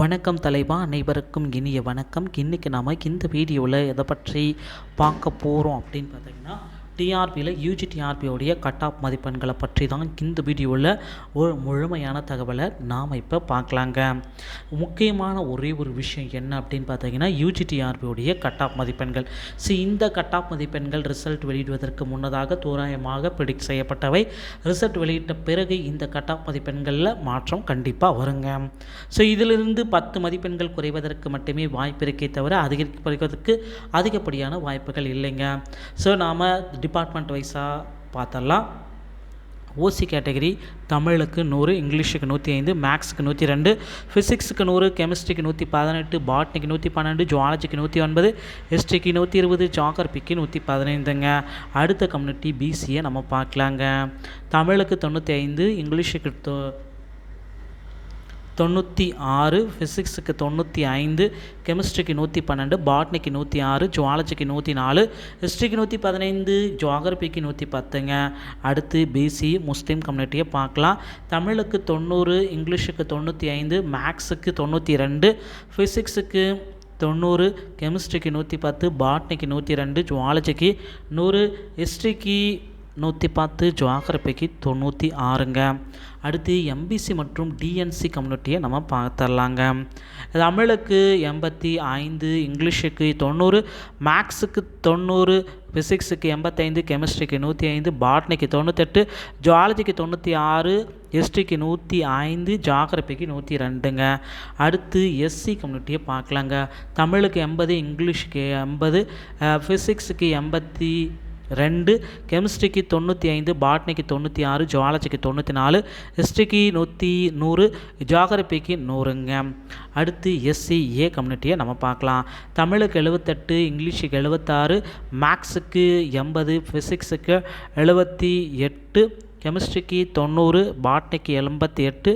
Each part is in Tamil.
வணக்கம் தலைவா அனைவருக்கும் இனிய வணக்கம். இன்றைக்கி நாம் இந்த வீடியோவில் எதை பற்றி பார்க்க போகிறோம் அப்படின்னு பார்த்தீங்கன்னா டிஆர்பியில் யூஜி டிஆர்பியோடைய கட் ஆஃப் மதிப்பெண்களை பற்றி தான் இந்த வீடியோவில் ஒரு முழுமையான தகவலை நாம் இப்போ பார்க்கலாங்க. முக்கியமான ஒரே ஒரு விஷயம் என்ன அப்படின்னு பார்த்தீங்கன்னா யூஜி டிஆர்பியோடைய கட் ஆஃப் மதிப்பெண்கள். ஸோ இந்த கட் ஆஃப் மதிப்பெண்கள் ரிசல்ட் வெளியிடுவதற்கு முன்னதாக தோராயமாக ப்ரிடிக்ட் செய்யப்பட்டவை. ரிசல்ட் வெளியிட்ட பிறகு இந்த கட் ஆஃப் மதிப்பெண்களில் மாற்றம் கண்டிப்பாக வருங்க. ஸோ இதிலிருந்து பத்து மதிப்பெண்கள் குறைவதற்கு மட்டுமே வாய்ப்பு இருக்கே தவிர அதிகரிப்பதற்கு அதிகப்படியான வாய்ப்புகள் இல்லைங்க. ஸோ நாம் டிபார்ட்மெண்ட் வைஸாக பார்த்தலாம். ஓசி கேட்டகரி தமிழுக்கு நூறு இங்கிலீஷுக்கு நூற்றி ஐந்து மேக்ஸுக்கு நூற்றி ரெண்டு ஃபிசிக்ஸுக்கு நூறு கெமிஸ்ட்ரிக்கு நூற்றி பதினெட்டு பாட்னிக்கு நூற்றி பன்னெண்டு ஜுவாலஜிக்கு நூற்றி ஒன்பது ஹிஸ்ட்ரிக்கு நூற்றி இருபது ஜாகிரபிக்கு நூற்றி பதினைந்துங்க. அடுத்த கம்யூனிட்டி பிசியை நம்ம பார்க்கலாங்க. தமிழுக்கு தொண்ணூற்றி ஐந்து இங்கிலீஷுக்கு தொ தொண்ணூற்றி ஆறு ஃபிசிக்ஸுக்கு தொண்ணூற்றி ஐந்து கெமிஸ்ட்ரிக்கு நூற்றி பன்னெண்டு பாட்னிக்கு நூற்றி ஆறு ஜுவாலஜிக்கு நூற்றி நாலு ஹிஸ்ட்ரிக்கு நூற்றி பதினைந்து ஜியாகிரபிக்கு நூற்றி பத்துங்க. அடுத்து பிசி முஸ்லீம் கம்யூனிட்டியை பார்க்கலாம். தமிழுக்கு தொண்ணூறு இங்கிலீஷுக்கு தொண்ணூற்றி ஐந்து மேக்ஸுக்கு தொண்ணூற்றி ரெண்டு ஃபிசிக்ஸுக்கு தொண்ணூறு கெமிஸ்ட்ரிக்கு நூற்றி பத்து பாட்னிக்கு நூற்றி ரெண்டு ஜுவாலஜிக்கு நூறு ஹிஸ்ட்ரிக்கு நூற்றி பத்து ஜியாகிரபிக்கு தொண்ணூற்றி ஆறுங்க. அடுத்து எம்பிசி மற்றும் டிஎன்சி கம்யூனிட்டியை நம்ம பார்த்துடலாங்க. தமிழுக்கு எண்பத்தி ஐந்து இங்கிலீஷுக்கு தொண்ணூறு மேக்ஸுக்கு தொண்ணூறு ஃபிசிக்ஸுக்கு எண்பத்தைந்து கெமிஸ்ட்ரிக்கு நூற்றி ஐந்து பாட்னிக்கு தொண்ணூத்தெட்டு ஜுவாலஜிக்கு தொண்ணூற்றி ஆறு ஹிஸ்ட்ரிக்கு நூற்றி ஐந்து ஜாகிரபிக்கு நூற்றி ரெண்டுங்க அடுத்து எஸ்சி கம்யூனிட்டியை பார்க்கலாங்க. தமிழுக்கு எண்பது இங்கிலீஷுக்கு எண்பது ஃபிசிக்ஸுக்கு எண்பத்தி ரெண்டு கெமிஸ்ட்ரிக்கு தொண்ணூற்றி ஐந்து பாட்னிக்கு தொண்ணூற்றி ஆறு ஜுவாலஜிக்கு தொண்ணூற்றி நாலு ஹிஸ்ட்ரிக்கு நூற்றி நூறு ஜாகிரபிக்கு நூறுங்க. அடுத்து எஸ்சி ஏ கம்யூனிட்டியை நம்ம பார்க்கலாம். தமிழுக்கு எழுபத்தெட்டு இங்கிலீஷுக்கு எழுபத்தாறு மேக்ஸுக்கு எண்பது ஃபிசிக்ஸுக்கு எழுபத்தி எட்டு கெமிஸ்ட்ரிக்கு தொண்ணூறு பாட்னிக்கு எண்பத்தி எட்டு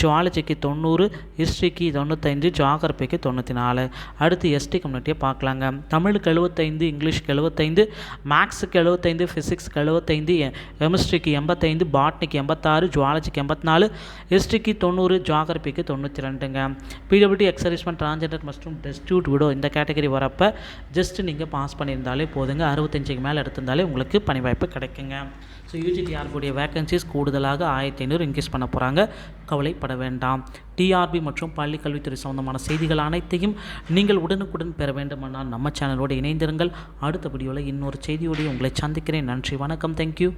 ஜுவாலஜிக்கு தொண்ணூறு ஹிஸ்ட்ரிக்கு தொண்ணூத்தைந்து ஜாகிரபிக்கு தொண்ணூற்றி நாலு அடுத்து எஸ்டி கம்யூனிட்டியை பார்க்கலாங்க. தமிழுக்கு எழுபத்தைந்து இங்கிலீஷ்க்கு எழுபத்தைந்து மேக்ஸுக்கு எழுபத்தைந்து ஃபிசிக்ஸ்க்கு எழுபத்தைந்து கெமிஸ்ட்ரிக்கு எண்பத்தைந்து பாட்னிக்கு எண்பத்தாறு ஜுவாலஜிக்கு எண்பத்தி நாலு ஹிஸ்ட்ரிக்கு தொண்ணூறு ஜாகிரபிக்கு தொண்ணூற்றி ரெண்டுங்க பிடபிள்யூடி எக்ஸரிஸ்மெண்ட் டிரான்ஜெண்டர் மற்றும் டெஸ்டியூட் விடோ இந்த கேட்டகரி வரப்போ ஜஸ்ட் நீங்கள் பாஸ் பண்ணியிருந்தாலே போதுங்க. அறுபத்தஞ்சுக்கு மேலே எடுத்திருந்தாலே உங்களுக்கு பணி வாய்ப்பு கிடைக்குங்க ஸோ யூஜிடிஆர்புடைய வேக்கன்சிஸ் கூடுதலாக ஆயிரத்தி ஐநூறு இன்க்ரீஸ் பண்ண போகிறாங்க கவலைப்பட வேண்டாம். டிஆர்பி மற்றும் பள்ளிக்கல்வித்துறை சம்பந்தமான செய்திகள் அனைத்தையும் நீங்கள் உடனுக்குடன் பெற வேண்டுமானால் நம்ம சேனலோடு இணைந்திருங்கள். அடுத்த வீடியோவில் இன்னொரு செய்தியோடு உங்களை சந்திக்கிறேன். நன்றி வணக்கம். தேங்க்யூ